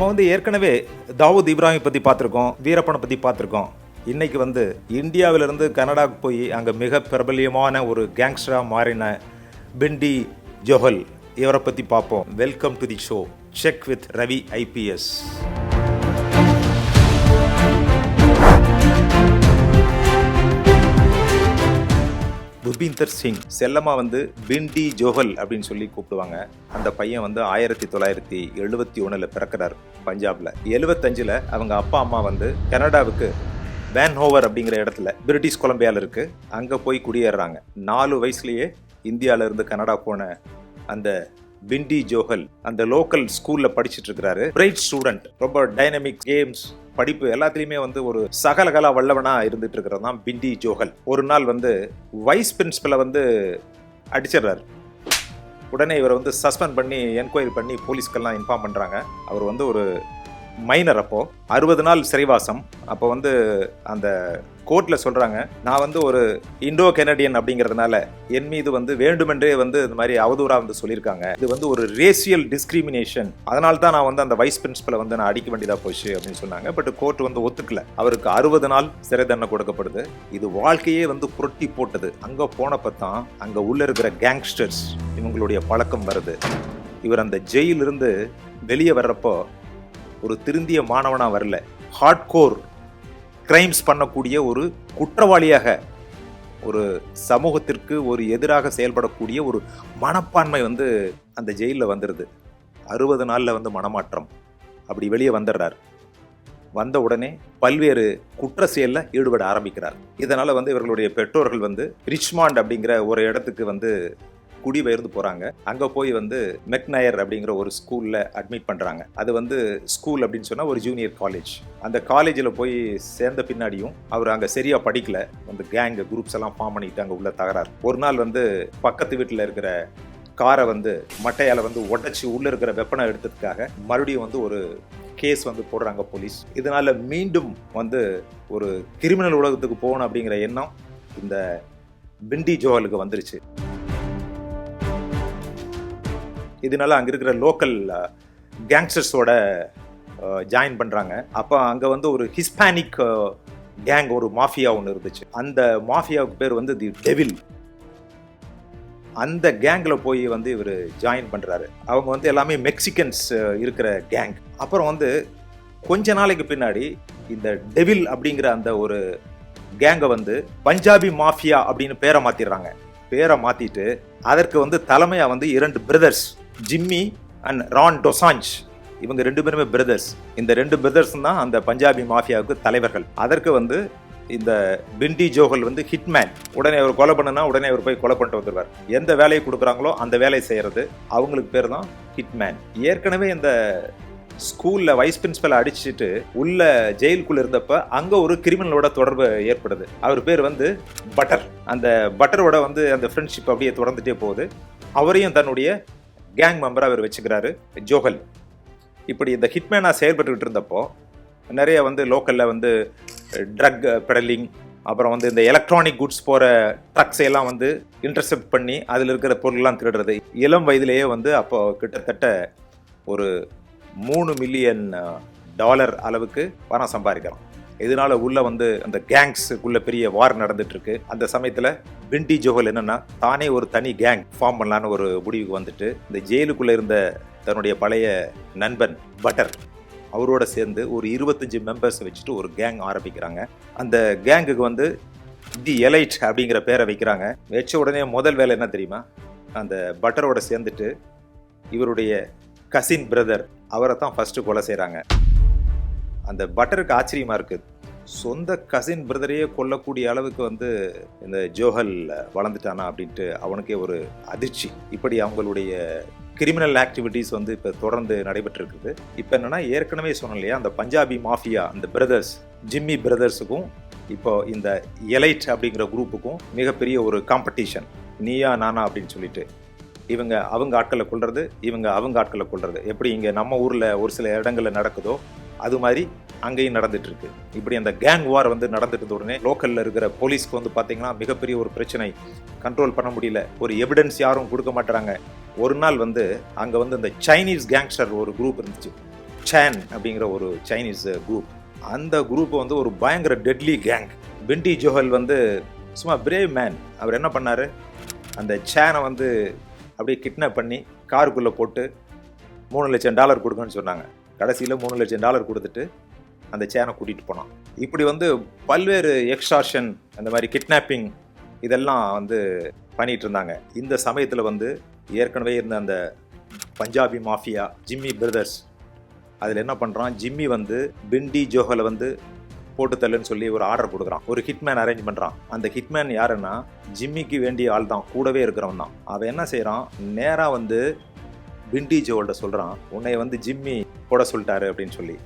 நம்ம வந்து ஏற்கனவே தாவூத் இப்ராஹிம் பற்றி பார்த்துருக்கோம் வீரப்பனை பற்றி பார்த்துருக்கோம். இன்றைக்கி வந்து இந்தியாவிலேருந்து கனடாவுக்கு போய் அங்கே மிக பிரபலியமான ஒரு கேங்ஸ்டராக மாறின பிண்டி ஜோஹல். இவரை பற்றி பார்ப்போம். Welcome to the show check with Ravi IPS Bhupinder Singh செல்லமா வந்து பிண்டி ஜோஹல் அப்படின்னு சொல்லி கூப்பிடுவாங்க. அந்த பையன் வந்து ஆயிரத்தி தொள்ளாயிரத்தி எழுபத்தி ஒன்றில் பிறக்கிறார் பஞ்சாப்ல. எழுபத்தஞ்சில் அவங்க அப்பா அம்மா வந்து கனடாவுக்கு வேன்ஹோவர் அப்படிங்கிற இடத்துல பிரிட்டிஷ் கொலம்பியாவில் இருக்கு. அங்கே போய் குடியேறாங்க. நாலு வயசுலேயே இந்தியால இருந்து கனடா போன அந்த பிண்டி ஜோஹல் அந்த லோக்கல் ஸ்கூலில் படிச்சிட்டு இருக்கிறாரு. பிரைட் ஸ்டூடெண்ட் ரொம்ப டைனமிக் கேம்ஸ் படிப்பு எல்லாத்துலேயுமே வந்து ஒரு சகலகலா வல்லவனா இருந்துட்டு இருக்கிறது தான் பிண்டி ஜோகல். ஒரு நாள் வந்து வைஸ் பிரின்சிபலை வந்து அடிச்சிடுறாரு. உடனே இவரை வந்து சஸ்பெண்ட் பண்ணி என்கொயரி பண்ணி போலீஸ்க்கெல்லாம் இன்ஃபார்ம் பண்ணுறாங்க அவர் வந்து ஒரு மைனர் அப்போ அறுபது நாள் சிறைவாசம். அப்போ வந்து அந்த கோர்ட்ல சொல்றாங்க நான் வந்து ஒரு இண்டோ கெனடியன் அப்படிங்கிறதுனால என் மீது வந்து வேண்டுமென்றே வந்து இந்த மாதிரி அவதூறா வந்து சொல்லியிருக்காங்க. இது வந்து ஒரு ரேசியல் டிஸ்கிரிமினேஷன் அதனால தான் நான் வந்து அந்த வைஸ் பிரின்சிபலை வந்து நான் அடிக்க வேண்டியதா போச்சு அப்படின்னு சொன்னாங்க. பட் கோர்ட் வந்து ஒத்துக்கல. அவருக்கு அறுபது நாள் சிறை தண்டனை கொடுக்கப்படுது. இது வாழ்க்கையே வந்து புரட்டி போட்டது. அங்க போனப்போ தான் அங்க உள்ள இருக்கிற கேங்ஸ்டர்ஸ் இவங்களுடைய பழக்கம் வருது. இவர் அந்த ஜெயிலிருந்து வெளியே வர்றப்போ ஒரு திருந்திய மாணவனாக வரல. ஹார்ட்கோர் கிரைம்ஸ் பண்ணக்கூடிய ஒரு குற்றவாளியாக ஒரு சமூகத்திற்கு ஒரு எதிராக செயல்படக்கூடிய ஒரு மனப்பான்மை வந்து அந்த ஜெயிலில் வந்துடுது அறுபது நாளில் வந்து மனமாற்றம். அப்படி வெளியே வந்துடுறார். வந்த உடனே பல்வேறு குற்ற செயலில் ஈடுபட ஆரம்பிக்கிறார். இதனால் வந்து இவர்களுடைய பெற்றோர்கள் வந்து ரிச்மாண்ட் அப்படிங்கிற ஒரு இடத்துக்கு வந்து குடிபெயர்ந்து போறாங்க. அங்க போய் வந்து மெக்னயர் அப்படிங்கிற ஒரு ஸ்கூல்ல அட்மிட் பண்றாங்க. அது வந்து ஸ்கூல் அப்படின்னு சொன்னா ஒரு ஜூனியர் காலேஜ் அந்த காலேஜில் போய் சேர்ந்த பின்னாடியும் அவர் அங்கே சரியாக படிக்கல. அந்த கேங் குரூப்ஸ் எல்லாம் ஃபார்ம் பண்ணிட்டு அங்கே உள்ள தகராறு. ஒரு நாள் வந்து பக்கத்து வீட்டில் இருக்கிற காரை வந்து மட்டையால் வந்து உடச்சி உள்ள இருக்கிற வெப்பனை எடுத்ததுக்காக மறுபடியும் வந்து ஒரு கேஸ் வந்து போடுறாங்க போலீஸ் இதனால மீண்டும் வந்து ஒரு கிரிமினல் உலகத்துக்கு போகணும் அப்படிங்கிற எண்ணம் இந்த பிண்டி ஜோவலுக்கு வந்துருச்சு. இதனால அங்கே இருக்கிற லோக்கல் கேங்ஸ்டர்ஸோட ஜாயின் பண்ணுறாங்க அப்போ அங்கே வந்து ஒரு ஹிஸ்பானிக் கேங் ஒரு மாஃபியா ஒன்று இருந்துச்சு. அந்த மாஃபியாவுக்கு பேர் வந்து தி டெவில் அந்த கேங்கில் போய் வந்து இவர் ஜாயின் பண்ணுறாரு அவங்க வந்து எல்லாமே மெக்சிகன்ஸ் இருக்கிற கேங் அப்புறம் வந்து கொஞ்ச நாளைக்கு பின்னாடி இந்த டெவில் அப்படிங்கிற அந்த ஒரு கேங்கை வந்து பஞ்சாபி மாஃபியா அப்படின்னு பேரை மாற்றிடுறாங்க பேரை மாற்றிட்டு அதற்கு வந்து தலைமையாக வந்து இரண்டு brothers Jimmy and Ron Dosanjh இவங்க ரெண்டு பேருமே பிரதர்ஸ் இந்த ரெண்டு பிரதர்ஸ் தான் அந்த பஞ்சாபி மாஃபியாவுக்கு தலைவர்கள். அதற்கு வந்து இந்த பிண்டி ஜோகல் வந்து ஹிட்மேன் உடனே அவர் கொலை பண்ணுனா உடனே அவர் போய் கொலை பண்ணிட்டு வந்துருவார். எந்த வேலையை கொடுக்குறாங்களோ அந்த வேலையை செய்கிறது அவங்களுக்கு பேர் தான் ஹிட்மேன் ஏற்கனவே இந்த ஸ்கூலில் வைஸ் பிரின்ஸிபலை அடிச்சுட்டு உள்ள ஜெயிலுக்குள்ளே இருந்தப்ப அங்கே ஒரு கிரிமினலோட தொடர்பு ஏற்படுது. அவர் பேர் வந்து பட்டர் அந்த பட்டரோட வந்து அந்த ஃப்ரெண்ட்ஷிப் அப்படியே தொடர்ந்துட்டே போகுது. அவரையும் தன்னுடைய கேங் மெம்பராக அவர் வச்சுக்கிறாரு ஜோகல் இப்படி இந்த ஹிட்மேனாக செயல்பட்டுக்கிட்டு இருந்தப்போ நிறைய வந்து லோக்கலில் வந்து ட்ரக் பெடலிங் அப்புறம் வந்து இந்த எலக்ட்ரானிக் குட்ஸ் போகிற ட்ரக்ஸை எல்லாம் வந்து இன்டர்செப்ட் பண்ணி அதில் இருக்கிற பொருள்லாம் திருடுறது. இளம் வயதிலேயே வந்து அப்போ கிட்டத்தட்ட ஒரு மூணு மில்லியன் டாலர் அளவுக்கு பணம் சம்பாதிக்கிறோம். இதனால உள்ள வந்து அந்த கேங்ஸுக்குள்ள பெரிய வார் நடந்துட்டு அந்த சமயத்துல பிண்டி ஜோஹல் என்னன்னா தானே ஒரு தனி கேங் ஃபார்ம் பண்ணலான்னு ஒரு முடிவுக்கு வந்துட்டு இந்த ஜெயிலுக்குள்ள இருந்த தன்னுடைய பழைய நண்பன் பட்டர் அவரோட சேர்ந்து ஒரு இருபத்தஞ்சு மெம்பர்ஸ் வச்சுட்டு ஒரு கேங் ஆரம்பிக்கிறாங்க. அந்த கேங்குக்கு வந்து தி எலைட் அப்படிங்கிற பேரை வைக்கிறாங்க. வச்ச உடனே முதல் வேலை என்ன தெரியுமா? அந்த பட்டரோட சேர்ந்துட்டு இவருடைய கசின் பிரதர் அவரை தான் ஃபஸ்ட்டு கொலை செய்கிறாங்க அந்த பட்டருக்கு ஆச்சரியமா இருக்குது சொந்த கசின் பிரதரையே கொல்லக்கூடிய அளவுக்கு வந்து இந்த ஜோஹல் வளர்ந்துட்டானா அப்படின்ட்டு அவனுக்கே ஒரு அதிர்ச்சி. இப்படி அவங்களுடைய கிரிமினல் ஆக்டிவிட்டீஸ் வந்து இப்போ தொடர்ந்து நடைபெற்று இருக்குது இப்போ என்னென்னா ஏற்கனவே சொன்னோம் இல்லையா அந்த பஞ்சாபி மாஃபியா அந்த பிரதர்ஸ் ஜிம்மி பிரதர்ஸுக்கும் இப்போ இந்த எலைட் அப்படிங்கிற குரூப்புக்கும் மிகப்பெரிய ஒரு காம்படிஷன் நீயா நானா அப்படின்னு சொல்லிட்டு. இவங்க அவங்க ஆட்களை கொள்வது இவங்க அவங்க ஆட்களை கொள்வது எப்படி இங்கே நம்ம ஊரில் ஒரு சில இடங்களில் நடக்குதோ அது மாதிரி அங்கேயும் நடந்துட்டு இருக்கு இப்படி அந்த கேங் வார் வந்து நடந்துட்டு உடனே லோக்கல்ல இருக்கிற போலீஸ்க்கு வந்து பார்த்திங்கன்னா மிகப்பெரிய ஒரு பிரச்சனை. கண்ட்ரோல் பண்ண முடியல. ஒரு எவிடன்ஸ் யாரும் கொடுக்க மாட்டுறாங்க. ஒரு நாள் வந்து அங்கே வந்து இந்த சைனீஸ் கேங்ஸ்டர் ஒரு குரூப் இருந்துச்சு. சேன் அப்படிங்கிற ஒரு சைனீஸ் குரூப் அந்த குரூப் வந்து ஒரு பயங்கர டெட்லி கேங் பிண்டி ஜோஹல் வந்து சும்மா பிரேவ் மேன் அவர் என்ன பண்ணார்? அந்த சேனை வந்து அப்படியே கிட்னாப் பண்ணி காருக்குள்ளே போட்டு மூணு லட்சம் டாலர் கொடுங்கன்னு சொன்னாங்க. கடைசியில் மூணு லட்சம் டாலர் கொடுத்துட்டு அந்த சேனை கூட்டிகிட்டு போனான். இப்படி வந்து பல்வேறு எக்ஸ்டார்ஷன் அந்த மாதிரி கிட்னாப்பிங் இதெல்லாம் வந்து பண்ணிகிட்டு இருந்தாங்க. இந்த சமயத்தில் வந்து ஏற்கனவே இருந்த அந்த பஞ்சாபி மாஃபியா ஜிம்மி பிரதர்ஸ் அதில் என்ன பண்ணுறான் ஜிம்மி வந்து பிண்டி ஜோஹலை வந்து போட்டு தள்ளுன்னு சொல்லி ஒரு ஆர்டர் கொடுக்குறான். ஒரு ஹிட்மேன் அரேஞ்ச் பண்ணுறான் அந்த ஹிட்மேன் யாருன்னா ஜிம்மிக்கு வேண்டிய ஆள் தான். கூடவே இருக்கிறவன் தான். அவன் என்ன செய்கிறான் நேராக வந்து பிண்டி ஜோவல்கிட்ட சொல்கிறான் உன்னை வந்து ஜிம்மி போட சொல்லிட்டாரு அப்படின்னு சொல்லி.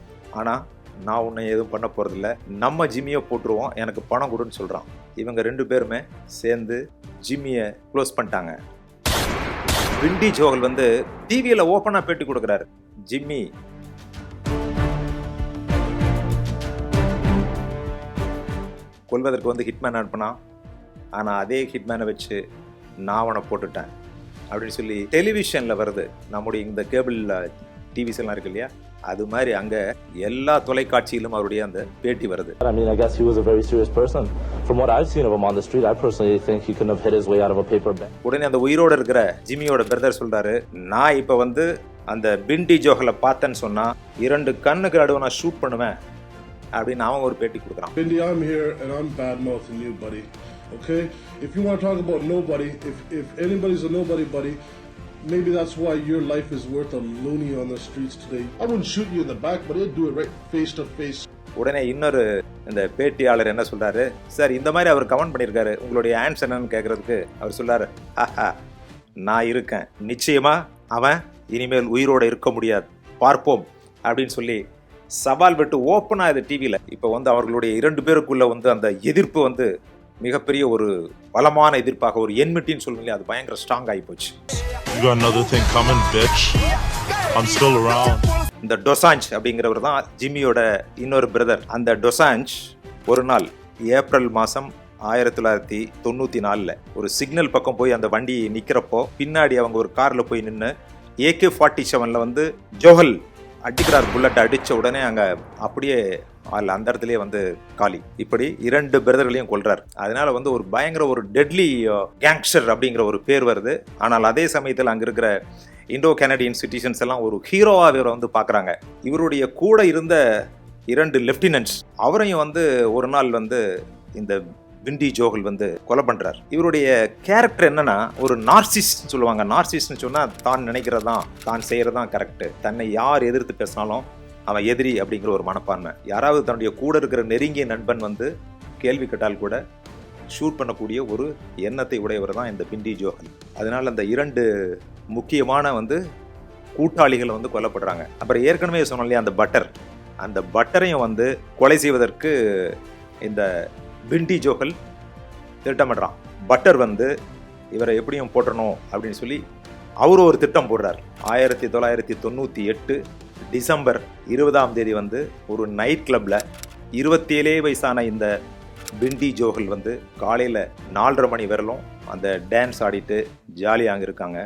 ஆனால் நான் உன்னை எதுவும் பண்ண போகிறதில்ல நம்ம ஜிம்மியை போட்டுருவோம். எனக்கு பணம் கொடுன்னு சொல்கிறான் இவங்க ரெண்டு பேருமே சேர்ந்து ஜிம்மியை க்ளோஸ் பண்ணிட்டாங்க. விண்டி ஜோகல் வந்து டிவியில் ஓப்பனாக பேட்டி கொடுக்குறாரு. ஜிம்மி. கொல்வதற்கு வந்து ஹிட்மேன் அனுப்புனான் ஆனால் அதே ஹிட்மேனை வச்சு நான் அவனை போட்டுட்டேன். அப்படின்னு சொல்லி டெலிவிஷனில் வருது. நம்முடைய இந்த கேபிளில் டிவிஸ் எல்லாம் இருக்கு இல்லையா அது மாதிரி அங்கே எல்லா தொலைக்காட்சியிலும் அவருடைய அந்த பேட்டி வருது I mean, I guess he was a very serious person. From what I've seen of him on the street, I personally think he couldn't have hit his way out of a paper bag. உடனே அந்த உயிரோடு இருக்கிற ஜிம்மியோட brother சொல்றாரு நான் இப்போ வந்து அந்த பிண்டி ஜோகலை பார்த்தேன்னு சொன்னா இரண்டு கண்ணுக்கு நடுவே நான் ஷூட் பண்ணுவேன் அப்படின்னு அவன் ஒரு பேட்டி கொடுக்குறான் Bindi, I'm here and I'm bad mouthing you, buddy. Okay? If you want to talk about nobody, if if anybody's a nobody, buddy, maybe that's why your life is worth a loony on the streets today. I wouldn't shoot you in the back, but I'd do it right face to face. உடனே இன்னொரு இந்த பேட்டியாளர் என்ன சொல்றாரு? Sir இந்த மாதிரி அவர் comment பண்ணியிருக்காரு. உங்களுடைய answer என்னன்னு கேட்கறதுக்கு அவர் சொல்றாரு ஆஹா நான் இருக்கேன். நிச்சயமா அவன் இனிமேல் உயிரோட இருக்க முடியாது. பார்ப்போம் அப்படின்னு சொல்லி சவால் விட்டு ஓப்பனாக இது டிவியில் இப்போ வந்து அவர்களுடைய இரண்டு பேருக்குள்ள வந்து அந்த எதிர்ப்பு வந்து மிகப்பெரிய ஒரு பலமான எதிர்ப்பாக ஒரு என்மிட்டின்னு சொல்லுங்களேன் அது பயங்கர ஸ்ட்ராங் ஆகி போச்சு. You got another thing coming, bitch. I'm still around. இந்த டொசாஞ்ச் அப்படிங்கிறவர் தான் ஜிம்மியோட இன்னொரு பிரதர் அந்த டொசாஞ்ச் ஒரு நாள் ஏப்ரல் மாதம் ஆயிரத்தி தொள்ளாயிரத்தி தொண்ணூற்றி நாலில் ஒரு சிக்னல் பக்கம் போய் அந்த வண்டி நிற்கிறப்போ பின்னாடி அவங்க ஒரு காரில் போய் நின்று ஏகே ஃபார்ட்டி செவனில் வந்து ஜோஹல் அடிக்கிறார் புல்லட் அடித்த உடனே அங்கே அப்படியே ஆள் அந்த இடத்துலயே வந்து காலி. இப்படி இரண்டு பிரதர்களையும் கொள்றார் அதனால வந்து ஒரு பயங்கர ஒரு டெட்லி கேங்ஸ்டர் uh, அப்படிங்கிற ஒரு பேர் வருது. ஆனால் அதே சமயத்தில் அங்கே இருக்கிற இண்டோ கனடியன் சிட்டிசன்ஸ் எல்லாம் ஒரு ஹீரோவாக இவரை வந்து பார்க்குறாங்க இவருடைய கூட இருந்த இரண்டு லெப்டினன்ட்ஸ் அவரையும் வந்து ஒரு நாள் வந்து இந்த விண்டி ஜோகல் வந்து கொலை பண்ணுறார் இவருடைய கேரக்டர் என்னன்னா ஒரு நார்சிஸ்ட் சொல்லுவாங்க. நார்சிஸ்ட்னு சொன்னா தான் நினைக்கிறதான் தான் செய்யறதான் கரெக்ட் தன்னை யார் எதிர்த்து பேசினாலும் அவன் எதிரி அப்படிங்கிற ஒரு மனப்பான்மை. யாராவது தன்னுடைய கூட இருக்கிற நெருங்கிய நண்பன் வந்து கேள்வி கேட்டால் கூட ஷூட் பண்ணக்கூடிய ஒரு எண்ணத்தை உடையவர் தான் இந்த பிண்டி ஜோகல். அதனால அந்த இரண்டு முக்கியமான வந்து கூட்டாளிகள் வந்து கொல்லப்படுறாங்க அப்புறம் ஏற்கனவே சொன்னோம் இல்லையா அந்த பட்டர். அந்த பட்டரையும் வந்து கொலை செய்வதற்கு இந்த பிண்டி ஜோகல் திட்டமிடுறான். பட்டர் வந்து இவரை எப்படியும் போட்டணும் அப்படின்னு சொல்லி அவர் ஒரு திட்டம் போடுறார். ஆயிரத்தி தொள்ளாயிரத்தி தொண்ணூற்றி எட்டு டிசம்பர் இருபதாம் தேதி வந்து ஒரு நைட் கிளப்பில் இருபத்தேழே வயசான இந்த பிண்டி ஜோகல் வந்து காலையில் நாலரை மணி வரலும் அந்த டான்ஸ் ஆடிட்டு ஜாலியாக அங்கே இருக்காங்க.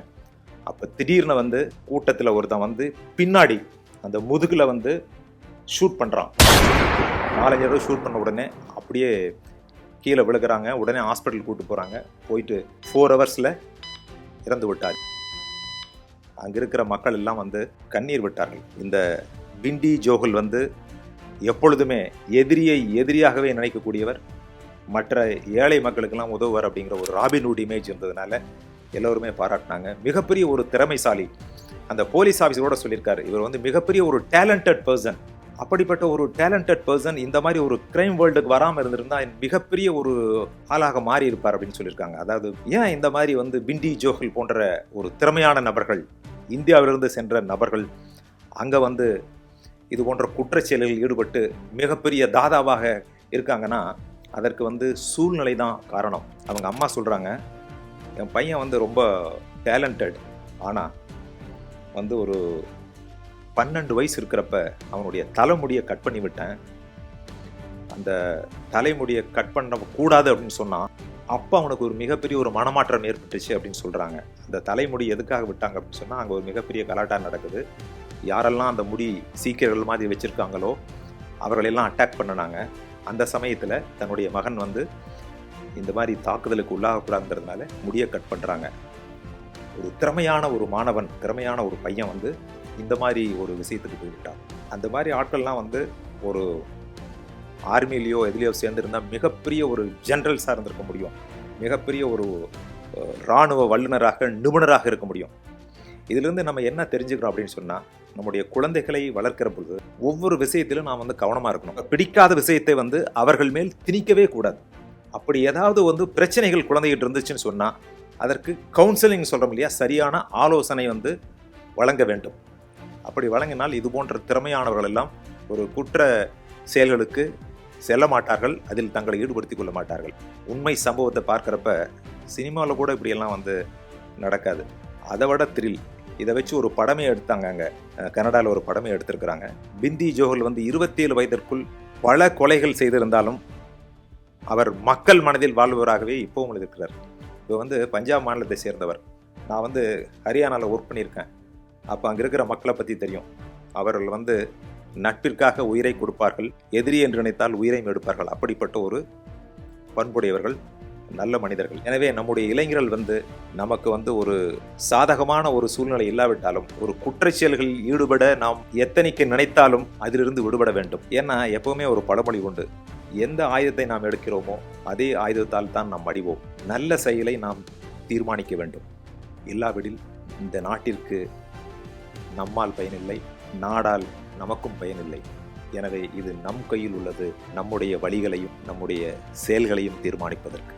அப்போ திடீர்னு வந்து கூட்டத்தில் ஒருத்தன் வந்து பின்னாடி அந்த முதுகில் வந்து ஷூட் பண்ணுறான் நாலஞ்சு தடவை ஷூட் பண்ண உடனே அப்படியே கீழே விழுகிறாங்க. உடனே ஹாஸ்பிட்டல் கூட்டு போகிறாங்க போயிட்டு ஃபோர் ஹவர்ஸில் இறந்து விட்டார். அங்கே இருக்கிற மக்கள் எல்லாம் வந்து கண்ணீர் விட்டார்கள். இந்த பிண்டி ஜோகல் வந்து எப்பொழுதுமே எதிரியை எதிரியாகவே நினைக்கக்கூடியவர். மற்ற ஏழை மக்களுக்கெல்லாம் உதவுவார் அப்படிங்கிற ஒரு ராபின்வுட் இமேஜ் இருந்ததுனால எல்லோருமே பாராட்டினாங்க. மிகப்பெரிய ஒரு திறமைசாலி அந்த போலீஸ் ஆஃபீஸரோட சொல்லியிருக்காரு. இவர் வந்து மிகப்பெரிய ஒரு டேலண்டட் பர்சன் அப்படிப்பட்ட ஒரு டேலண்டட் பர்சன் இந்த மாதிரி ஒரு கிரைம் வேர்ல்டுக்கு வராமல் இருந்திருந்தா மிகப்பெரிய ஒரு ஆளாக மாறி இருப்பார் அப்படின்னு சொல்லியிருக்காங்க. அதாவது ஏன் இந்த மாதிரி வந்து பிண்டி ஜோஹல் போன்ற ஒரு திறமையான நபர்கள் இந்தியாவிலிருந்து சென்ற நபர்கள் அங்கே வந்து இது போன்ற குற்றச் செயல்களில் ஈடுபட்டு மிகப்பெரிய தாதாவாக இருக்காங்கன்னா அதற்கு வந்து சூழ்நிலை தான் காரணம். அவங்க அம்மா சொல்கிறாங்க என் பையன் வந்து ரொம்ப டேலண்டட் ஆனால் வந்து ஒரு பன்னெண்டு வயசு இருக்கிறப்ப அவனுடைய தலைமுடியை கட் பண்ணி விட்டேன். அந்த தலைமுடியை கட் பண்ண கூடாது அப்படின்னு சொன்னான் அப்போ அவனுக்கு ஒரு மிகப்பெரிய ஒரு மனமாற்றம் ஏற்பட்டுச்சு அப்படின்னு சொல்கிறாங்க அந்த தலைமுடி எதுக்காக விட்டாங்க அப்படின்னு சொன்னால் அங்கே ஒரு மிகப்பெரிய கலாட்டா நடக்குது. யாரெல்லாம் அந்த முடி சீக்கியர்கள் மாதிரி வச்சுருக்காங்களோ அவர்களெல்லாம் அட்டாக் பண்ணினாங்க. அந்த சமயத்தில் தன்னுடைய மகன் வந்து இந்த மாதிரி தாக்குதலுக்கு உள்ளாகக்கூடாதுங்கிறதுனால முடியை கட் பண்ணுறாங்க ஒரு திறமையான ஒரு மாணவன் திறமையான ஒரு பையன் வந்து இந்த மாதிரி ஒரு விஷயத்துக்கு போய்விட்டான் அந்த மாதிரி ஆட்கள்லாம் வந்து ஒரு ஆர்மிலேயோ எதுலேயோ சேர்ந்துருந்தால் மிகப்பெரிய ஒரு ஜென்ரல்ஸாக இருந்திருக்க முடியும். மிகப்பெரிய ஒரு இராணுவ வல்லுநராக நிபுணராக இருக்க முடியும். இதிலிருந்து நம்ம என்ன தெரிஞ்சுக்கிறோம் அப்படின்னு சொன்னால் நம்முடைய குழந்தைகளை வளர்க்கிற பொழுது ஒவ்வொரு விஷயத்திலும் நாம் வந்து கவனமாக இருக்கணும். பிடிக்காத விஷயத்தை வந்து அவர்கள் மேல் திணிக்கவே கூடாது. அப்படி ஏதாவது வந்து பிரச்சனைகள் குழந்தைகிட்ட இருந்துச்சுன்னு சொன்னால் அதற்கு கவுன்சிலிங் சொல்கிறோம் இல்லையா? சரியான ஆலோசனை வந்து வழங்க வேண்டும். அப்படி வழங்கினால் இது போன்ற திறமையானவர்கள் எல்லாம் ஒரு குற்ற செயல்களுக்கு செல்ல மாட்டார்கள் அதில் தங்களை ஈடுபடுத்திக் கொள்ள மாட்டார்கள். உண்மை சம்பவத்தை பார்க்குறப்ப சினிமாவில் கூட இப்படியெல்லாம் வந்து நடக்காது. அதை விட த்ரில் இதை வச்சு ஒரு படமே எடுத்தாங்க அங்கே. கனடாவில் ஒரு படமே எடுத்திருக்கிறாங்க. பிந்தி ஜோஹல் வந்து இருபத்தேழு வயதிற்குள் பல கொலைகள் செய்திருந்தாலும் அவர் மக்கள் மனதில் வாழ்பவராகவே இப்போவும் இருக்கிறார். இப்போ வந்து பஞ்சாப் மாநிலத்தை சேர்ந்தவர். நான் வந்து ஹரியானாவில் ஒர்க் பண்ணியிருக்கேன். அப்போ அங்கே இருக்கிற மக்களை பற்றி தெரியும். அவர்கள் வந்து நட்பிற்காக உயிரை கொடுப்பார்கள். எதிரி என்று நினைத்தால் உயிரையும் எடுப்பார்கள். அப்படிப்பட்ட ஒரு பண்புடையவர்கள் நல்ல மனிதர்கள். எனவே நம்முடைய இளைஞர்கள் வந்து நமக்கு வந்து ஒரு சாதகமான ஒரு சூழ்நிலை இல்லாவிட்டாலும் ஒரு குற்றச் செயல்களில் ஈடுபட நாம் எத்தனைக்கு நினைத்தாலும் அதிலிருந்து விடுபட வேண்டும். ஏன்னா எப்பவுமே ஒரு பழமொழி உண்டு. எந்த ஆயுதத்தை நாம் எடுக்கிறோமோ அதே ஆயுதத்தால் தான் நாம் அடிவோம். நல்ல செயலை நாம் தீர்மானிக்க வேண்டும். இல்லாவிடில் இந்த நாட்டிற்கு நம்மால் பயனில்லை நாடால் நமக்கும் பயனில்லை. எனவே இது நம் கையில் உள்ளது நம்முடைய வழிகளையும் நம்முடைய செயல்களையும் தீர்மானிப்பதற்கு.